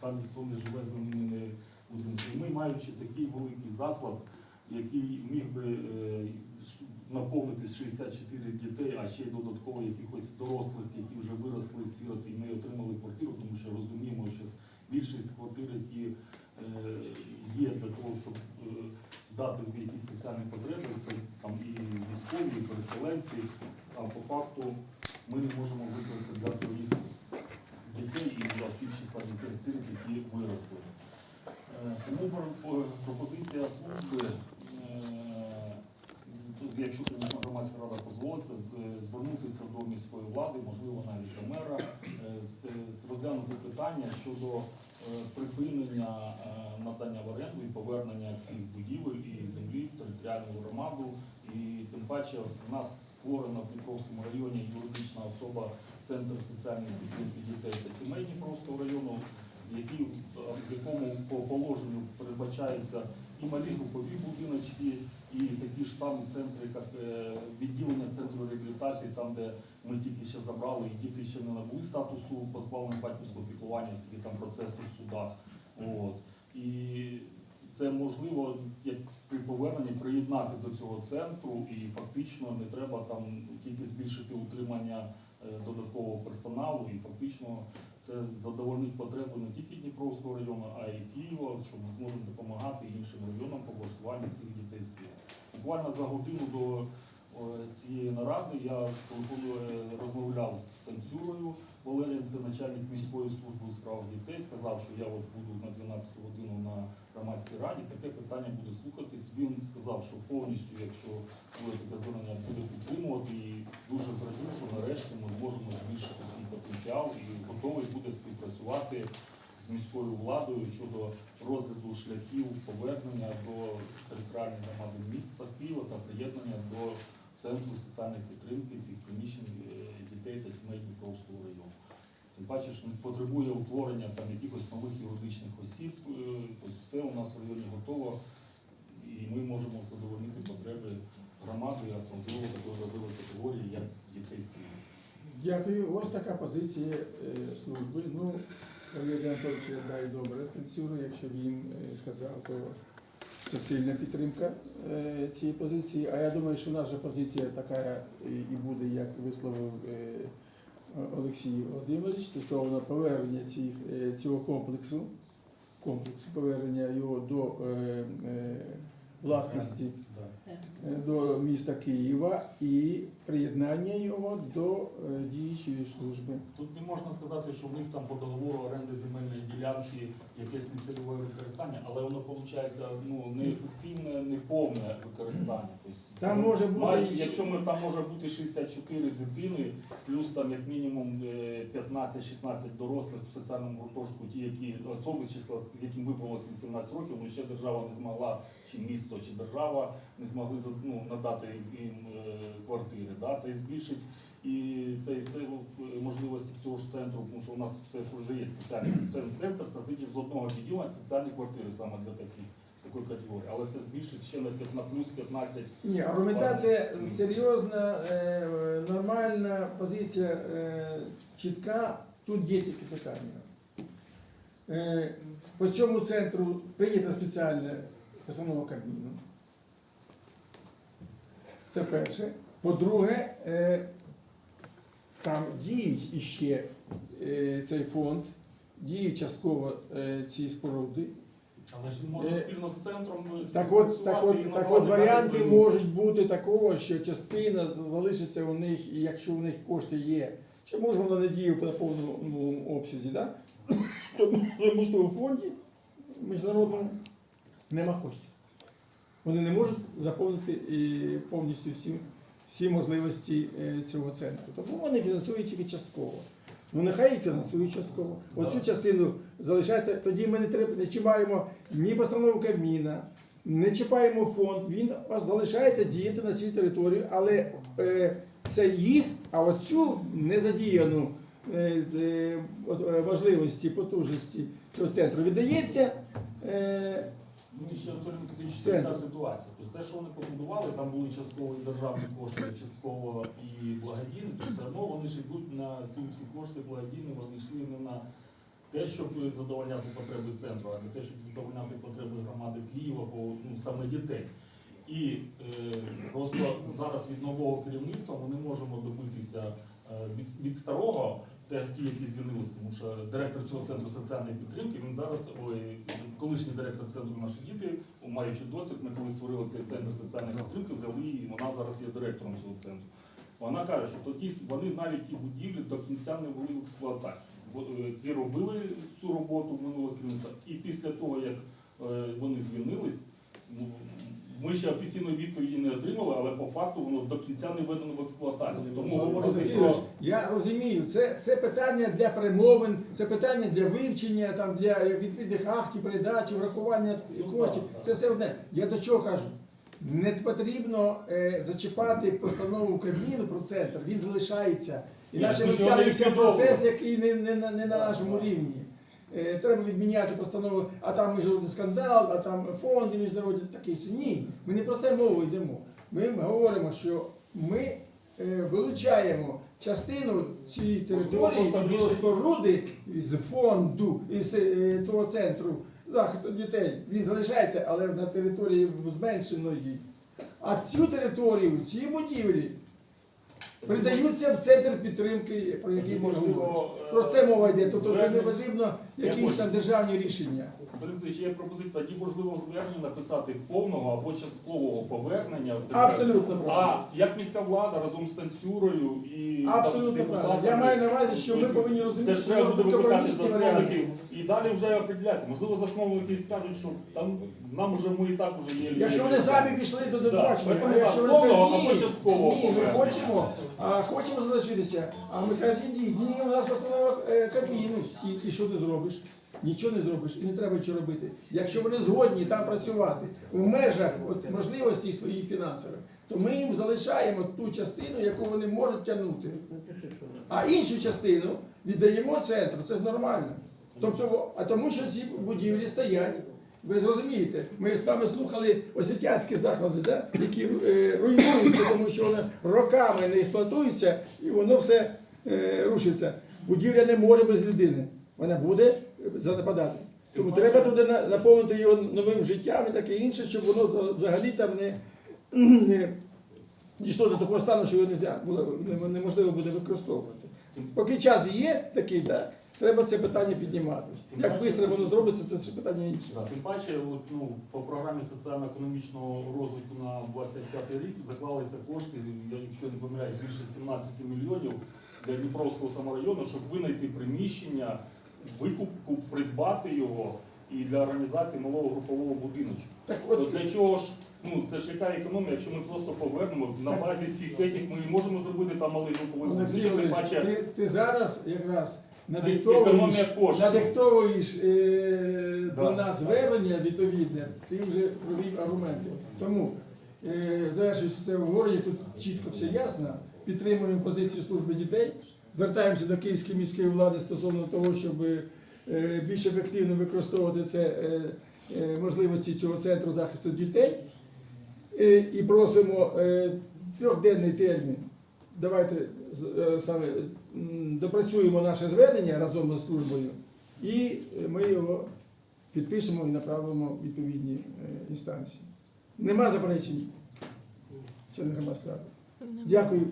там ніхто не живе, за ними не утримується. Ми, маючи такий великий заклад, який міг би е, наповнити 64 дітей, а ще й додатково якихось дорослих, які вже виросли з і не отримали квартиру, тому що розуміємо, що більшість квартир, які е, є для того, щоб е, дати якісь соціальні потреби, це там і військові, і переселенці, а по факту ми не можемо використати для своїх числа які виросли. Е, Тому пропозиція служби, е, якщо громадська рада дозволить, це з- звернутися до міської влади, можливо, навіть до мера, е, розглянути питання щодо припинення надання в оренду і повернення цих будівель і землі в територіальну громаду. І тим паче в нас створена в Дніпровському районі юридична особа Центр соціальної підтримки дітей та сімей Дніпровського району, які, в якому по положенню передбачаються і малі групові будиночки, і такі ж самі центри, як е, відділення центру реабілітації, там, де ми тільки ще забрали, і діти ще не набули статусу позбавлення батьківського піклування, скільки там процеси в судах. От. І це можливо як при поверненні приєднати до цього центру, і фактично не треба там тільки збільшити утримання е, додаткового персоналу, і фактично це задовольнить потреби не тільки Дніпровського району, а й Києва, що ми зможемо допомагати іншим районам по влаштуванню цих дітей. Буквально за годину до цієї наради я е, розмовляв з танцюрою Валерієм, це начальник міської служби у справах дітей, сказав, що я от буду на 12 годину на громадській раді, таке питання буде слухатись. Він сказав, що повністю, якщо буде таке звернення, буде підтримувати. І дуже зрадів, що нарешті ми зможемо збільшити свій потенціал і готовий буде співпрацювати з міською владою щодо розгляду шляхів повернення до територіальної громади міста Києва та приєднання до центру соціальної підтримки цих приміщень е, дітей та сімей Дніпровського району. Тим паче, що потребує утворення там якихось нових юридичних осіб. Тобто все у нас в районі готово, і ми можемо задовольнити потреби громади, а особливо такої важливої категорії, як дітей сім'ї. Дякую. Ось така позиція е, служби. Ну, Валерій Анатолійович дай добре танцюру, якщо він сказав, то це сильна підтримка е, цієї позиції. А я думаю, що наша позиція така і буде, як висловив е, Олексій Володимирович, стосовно повернення цих, е, цього комплексу, комплексу повернення його до е, е, власності е, до міста Києва і приєднання його до е, діючої служби. Тут не можна сказати, що в них там по договору оренди земельної ділянки якесь нецільове використання, але воно виходить ну, неефективне, неповне використання. Тобто, Там може бути має- якщо ми там може бути 64 дитини, плюс там як мінімум е, 15-16 дорослих в соціальному гуртожитку, ті, які особи з числа, яким виповнилось 18 років, ну ще держава не змогла, чи місто, чи держава не змогли ну, надати їм е, квартири. Да? Це збільшить і це, це е, можливості цього ж центру, тому що у нас все ж вже є соціальний центр, центр создить з одного відділення соціальні квартири саме для таких такої категорії. Але це збільшить ще на 15, плюс 15 Ні, аргументація серйозна, е, нормальна позиція е, чітка. Тут є тільки питання. Е, По цьому центру прийнята спеціальна постанова Кабміну. Це перше. По-друге, е, там діють іще е, цей фонд, діють частково е, ці споруди. Але ж може спільно з центром е, Так от, так от, так от варіанти свою- можуть бути такого, що частина залишиться у них, і якщо у них кошти є, чи може вона не діє на повному обсязі, да? то в мостовому фонді міжнародному нема коштів. Вони не можуть заповнити повністю всі, всі можливості е, цього центру. Тому вони фінансують тільки частково. Ну нехай і фінансують частково. Оцю частину залишається, тоді ми не треба не чіпаємо ні постанову Кабміна, не чіпаємо фонд, він залишається діяти на цій території, але е, це їх, а оцю незадіяну е, з, е, от, е, можливості, потужності цього центру віддається. Е, Миколаївич, це така ситуація. Тобто те, що вони побудували, там були частково і державні кошти, частково і благодійні, то все одно вони ж йдуть на ці всі кошти благодійні, вони йшли не на те, щоб задовольняти потреби центру, а не те, щоб задовольняти потреби громади Києва, по ну, саме дітей. І е, просто зараз від нового керівництва ми не можемо добитися е, від, від старого, те, ті, які звільнилися, тому що директор цього центру соціальної підтримки, він зараз, ой, колишній директор центру наші діти, маючи досвід, ми коли створили цей центр соціальної підтримки, взяли її, вона зараз є директором цього центру. Вона каже, що тоді вони навіть ті будівлі до кінця не ввели в експлуатацію. Е, робили цю роботу минулого керівництва, і після того, як е, вони звільнились, ми ще офіційної відповіді не отримали, але по факту воно до кінця не введено в експлуатацію. Тому говорити про я розумію, це, це питання для перемовин, це питання для вивчення, там, для відповідних актів, передачі, врахування Ну, коштів. Це все одне. Я до чого кажу? Не потрібно е, зачіпати постанову Кабміну про центр, він залишається. Іначе ми не втягнемося процес, який не, не, на- не на нашому рівні. Е, Треба відміняти постанову, а там міжнародний скандал, а там фонди міжнародні таке. Ні, ми не про це мову йдемо. Ми говоримо, що ми е, вилучаємо частину цієї території споруди з фонду, із е, цього центру захисту дітей. Він залишається, але на території зменшеної. А цю територію, ці будівлі придаються в центр підтримки, про який можливо Про це мова йде. Тобто це не потрібно якісь там державні рішення. Дмитро, є пропозиція, тоді можливо в зверненні написати повного або часткового повернення. Абсолютно А правильно. як міська влада разом з танцюрою і там, з Абсолютно депутатами, правильно. Я маю на увазі, що ми тобто, повинні розуміти, Це ж що треба буде викликати компромісні варіанти. засновників і далі вже определяться. Можливо, засновники скажуть, що там нам вже ми і так вже є. Якщо вони самі пішли до Да, поэтому а якщо так, вони повного скажуть, або ні, часткового ні, ми повернення. хочемо, а хочемо залишитися, а ми кажемо, ні, у нас е, Кабміну, і, і що ти зробиш? Нічого не зробиш і не треба нічого робити. Якщо вони згодні там працювати в межах от, можливостей своїх фінансових, то ми їм залишаємо ту частину, яку вони можуть тягнути. А іншу частину віддаємо центру, це ж нормально. Тобто, а тому що ці будівлі стоять. Ви зрозумієте, ми з вами слухали осетянські заклади, да? які е, руйнуються, тому що вони роками не експлуатуються і воно все е, рушиться. Будівля не може без людини. Вона буде занепадати. Тому треба туди наповнити його новим життям і таке інше, щоб воно взагалі там не, не дійшло до такого стану, що його не- неможливо буде використовувати. Поки час є такий, да, треба це питання піднімати. Як швидко воно зробиться, це ще питання інше. Тим паче, от, ну, по програмі соціально-економічного розвитку на 25 рік заклалися кошти, якщо не помиляюсь, більше 17 мільйонів для Дніпровського саморайону, щоб винайти приміщення, викупку, придбати його і для організації малого групового будиночку. Так от для чого ж, ну це ж яка економія, якщо ми просто повернемо на базі цих технік, ми можемо зробити там малий груповий будиночок, тим паче ти, ти зараз якраз надиктовуєш, надиктовуєш е, Да. до нас звернення відповідне, ти вже провів аргументи. Тому, е, завершуючи це обговорення, тут чітко все ясно. Підтримуємо позицію служби дітей, звертаємося до Київської міської влади стосовно того, щоб е, більш ефективно використовувати це е, е, можливості цього центру захисту дітей. І просимо трьохденний термін. Давайте саме допрацюємо наше звернення разом із службою, і ми його підпишемо і направимо в відповідні інстанції. Нема заперечень? Члени громадської ради. Дякую.